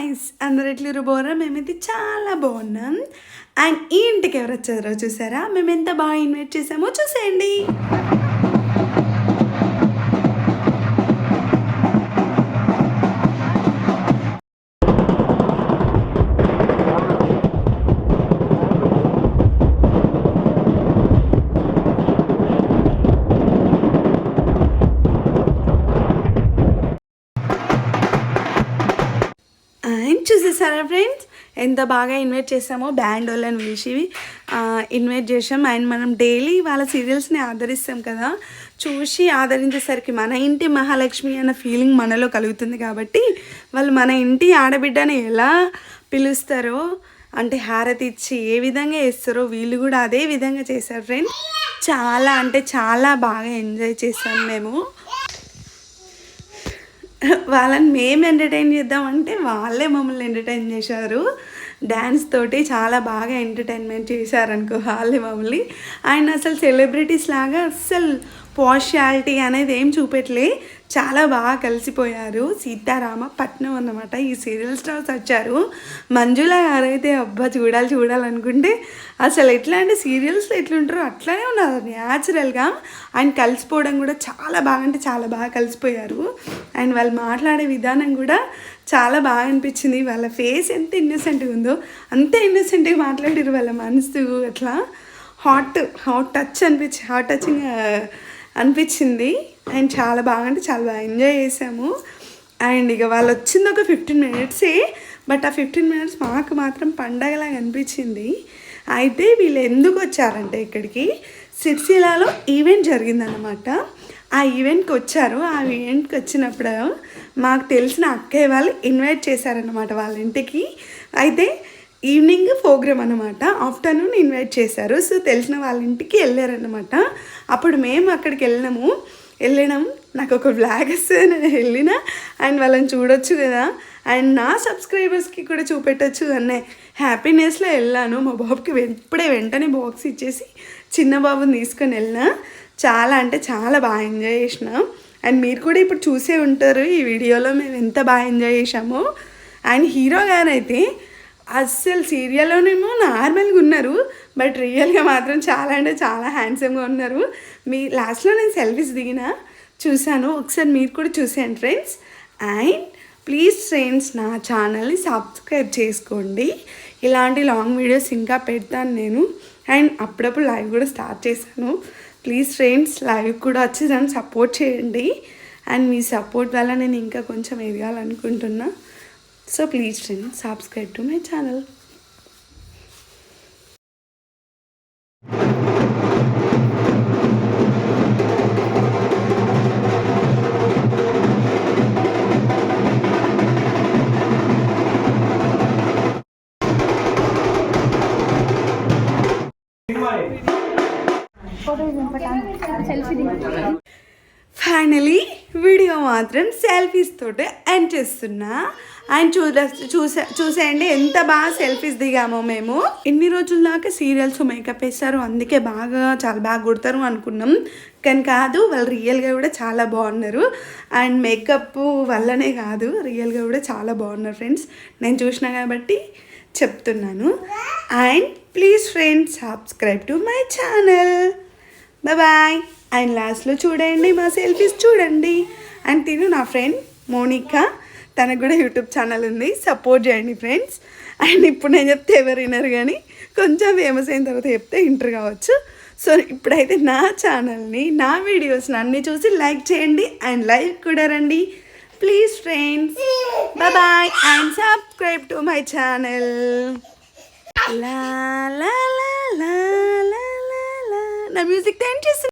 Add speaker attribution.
Speaker 1: Guys అందరు ఎట్లు బోరా? మేమైతే చాలా బాగున్నాం. అండ్ ఈ ఇంటికి ఎవరు వచ్చారో చూసారా? మేము ఎంత బాగా ఇన్వైట్ చేసామో చూసేయండి. చూసారా ఫ్రెండ్స్ ఎంత బాగా ఇన్వైట్ చేసామో బ్యాండ్ వాళ్ళని పిలిచి ఇన్వైట్ చేసాం అండ్ మనం డైలీ వాళ్ళ సీరియల్స్ని ఆదరిస్తాం కదా. చూసి ఆదరించేసరికి మన ఇంటి మహాలక్ష్మి అన్న ఫీలింగ్ మనలో కలుగుతుంది కాబట్టి వాళ్ళు మన ఇంటి ఆడబిడ్డని ఎలా పిలుస్తారో అంటే హారతి ఇచ్చి ఏ విధంగా వేస్తారో వీళ్ళు కూడా అదే విధంగా చేశారు ఫ్రెండ్స్ చాలా అంటే చాలా బాగా ఎంజాయ్ చేసాం మేము. వాళ్ళని మేము ఎంటర్టైన్ చేద్దామంటే వాళ్ళే మమ్మల్ని ఎంటర్టైన్ చేశారు. డ్యాన్స్ తోటి చాలా బాగా ఎంటర్టైన్మెంట్ చేశారనుకో వాళ్ళే మమ్మల్ని. ఆయన అసలు సెలబ్రిటీస్ లాగా అస్సలు పార్షియాలిటీ అనేది ఏం చూపెట్లే చాలా బాగా కలిసిపోయారు. సీతారామ పట్నం అన్నమాట. ఈ సీరియల్ స్టార్స్ వచ్చారు. మంజుల గారైతే అబ్బా చూడాలి చూడాలనుకుంటే అసలు ఎట్లా అంటే సీరియల్స్లో ఎట్లుంటారో అట్లానే ఉన్నారు. న్యాచురల్గా అండ్ కలిసిపోవడం కూడా చాలా బాగా అంటే చాలా బాగా కలిసిపోయారు. అండ్ వాళ్ళు మాట్లాడే విధానం కూడా చాలా బాగా అనిపించింది. వాళ్ళ ఫేస్ ఎంత ఇన్నోసెంట్గా ఉందో అంతే ఇన్నోసెంట్గా మాట్లాడారు వాళ్ళ మనసు అట్లా. హాట్ హాట్ టచ్ అనిపించి హాట్ టచింగ్ అనిపించింది. అండ్ చాలా బాగా అంటే చాలా బాగా ఎంజాయ్ చేసాము. అండ్ ఇక వాళ్ళు వచ్చింది ఒక ఫిఫ్టీన్ మినిట్సే బట్ ఆ ఫిఫ్టీన్ మినిట్స్ మాకు మాత్రం పండగలాగా అనిపించింది. అయితే వీళ్ళు ఎందుకు వచ్చారంటే ఇక్కడికి? సిరిసిల్లాలో ఈవెంట్ జరిగిందనమాట ఆ ఈవెంట్కి వచ్చారు. ఆ ఈవెంట్కి వచ్చినప్పుడు మాకు తెలిసిన అక్కయ్య వాళ్ళు ఇన్వైట్ చేశారనమాట వాళ్ళ ఇంటికి. అయితే ఈవినింగ్ ప్రోగ్రామ్ అనమాట ఆఫ్టర్నూన్ ఇన్వైట్ చేశారు. సో తెలిసిన వాళ్ళ ఇంటికి వెళ్ళారనమాట అప్పుడు మేము అక్కడికి వెళ్ళినాము. వెళ్ళినాం. నాకు ఒక బ్లాగ్ వస్తే నేను వెళ్ళిన. అండ్ వాళ్ళని చూడొచ్చు కదా. అండ్ నా సబ్స్క్రైబర్స్కి కూడా చూపెట్టచ్చు అనే హ్యాపీనెస్లో వెళ్ళాను. మా బాబుకి ఇప్పుడే వెంటనే బాక్స్ ఇచ్చేసి చిన్న బాబుని తీసుకొని వెళ్ళిన. చాలా అంటే చాలా బాగా ఎంజాయ్ చేసినాం. అండ్ మీరు కూడా ఇప్పుడు చూసే ఉంటారు ఈ వీడియోలో మేము ఎంత బాగా ఎంజాయ్ చేసామో అండ్ హీరో గారు అయితే అస్సలు సీరియల్లోనేమో నార్మల్గా ఉన్నారు బట్ రియల్గా మాత్రం చాలా అంటే చాలా హ్యాండ్సమ్గా ఉన్నారు. మీ లాస్ట్లో నేను సెల్ఫీస్ దిగిన చూశాను ఒకసారి మీరు కూడా చూసాను ఫ్రెండ్స్. అండ్ ప్లీజ్ ఫ్రెండ్స్ నా ఛానల్ని సబ్స్క్రైబ్ చేసుకోండి. ఇలాంటి లాంగ్ వీడియోస్ ఇంకా పెడతాను నేను. అండ్ అప్పుడప్పుడు లైవ్ కూడా స్టార్ట్ చేశాను. ప్లీజ్ ఫ్రెండ్స్ లైవ్ కూడా వచ్చి నన్ను సపోర్ట్ చేయండి. అండ్ మీ సపోర్ట్ వల్ల నేను ఇంకా కొంచెం ఎదగాలనుకుంటున్నా. So please friend subscribe to my channel finally video మాత్రం సెల్ఫీస్ తోటి ఎండ్ చేస్తున్నా. అండ్ చూడ చూసే చూసేయండి. ఎంత బాగా సెల్ఫీస్ దిగామో మేము. ఇన్ని రోజుల దాకా సీరియల్స్ మేకప్ వేస్తారు అందుకే బాగా చాలా బాగా కుడతారు అనుకున్నాం. కానీ కాదు వాళ్ళు రియల్గా కూడా చాలా బాగున్నారు. అండ్ మేకప్ వల్లనే కాదు రియల్గా కూడా చాలా బాగున్నారు ఫ్రెండ్స్. నేను చూసిన కాబట్టి చెప్తున్నాను. And please friends subscribe to my channel. Bye. And లాస్ట్లో చూడండి మా సెల్ఫీస్ చూడండి. అండ్ తిను నా ఫ్రెండ్ మోనికా. తనకు కూడా యూట్యూబ్ ఛానల్ ఉంది. సపోర్ట్ చేయండి ఫ్రెండ్స్. అండ్ ఇప్పుడు నేను చెప్తే ఎవరు వినరు కానీ కొంచెం ఫేమస్ అయిన తర్వాత చెప్తే ఇంటర్ కావచ్చు. సో ఇప్పుడైతే నా ఛానల్ని నా వీడియోస్ని అన్నీ చూసి లైక్ చేయండి. అండ్ లైక్ కూడా రండి. Please friends bye and subscribe to my channel లా లా లా లా లా నా మ్యూజిక్ థ్యాంక్ చేస్తాను